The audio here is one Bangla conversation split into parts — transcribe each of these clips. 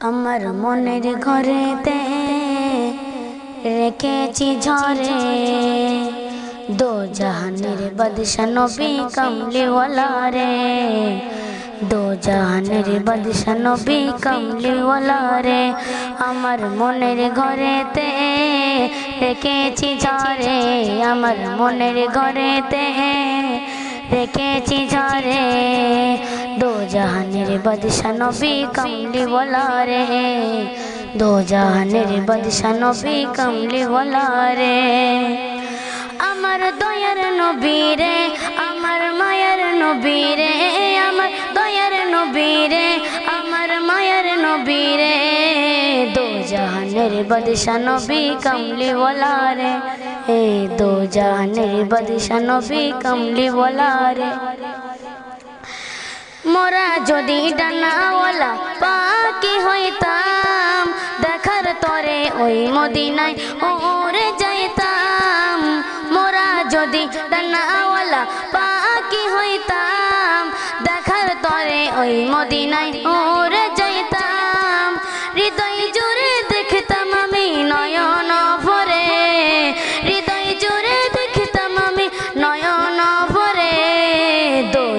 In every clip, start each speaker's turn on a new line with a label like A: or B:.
A: আমার মনের ঘরেতে রেখেছি ঝরে। দো জাহানের বাদশা নবী কমলিওয়ালা রে। দো জাহানের বাদশা নবী কমলিওয়ালা রে। আমার মনের ঘরেতে রেখেছি ঝরে। আমার মনের ঘরেতে রেখেছি ঝরে জাহানের বাদশা নবী কমলি বলা রে। দো জাহানের বাদশা নবী কমলি বলা রে। আমার দয়ার নবী রে, আমার মায়ের নবী রে, আমার দয়ার নবী রে, আমার মায়ের নবী রে। দো জাহানের বাদশা নবী কমলি বলা রে। দো জাহানের বাদশা নবী কমলি বলা রে। মোরা যদি ডানাওয়ালা পাকি হইতাম, দেখার তরে ওই মদিনায় ওরে যাইতাম। মোরা যদি ডানাওয়ালা পাকি হইতাম, দেখার তরে ওই মদিনায় ওরে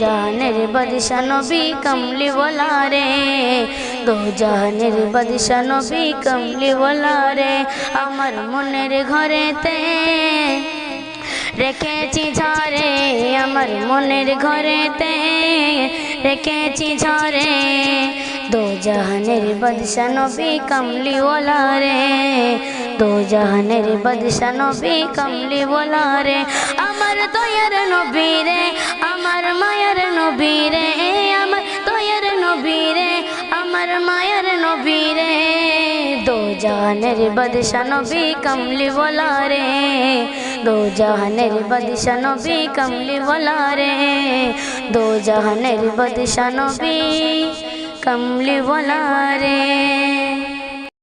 A: জাহানের বাদশা নবী কমলি বলা রে। দো জাহানের বাদশা নবী কমলি বলা রে। আমার মনের ঘরেতে রেখেছি ঝরে আমার মনের ঘরেতে রেখেছি ঝরে দো জাহানের বাদশা নবী কমলি বলা রে। দো জাহানের বাদশা নবী কমলি বলা রে। আমার দয়ার নবী রে, আমার মায়ের নবী রে, আমার দয়ার নবী রে, আমার মায়ের নবী রে। দো জাহানের বাদশা নবী কমলি বলা রে, দো জাহানের বাদশা নবী কমলি বলা রে, দো জাহানের বাদশা নবী কমলি বলা রে।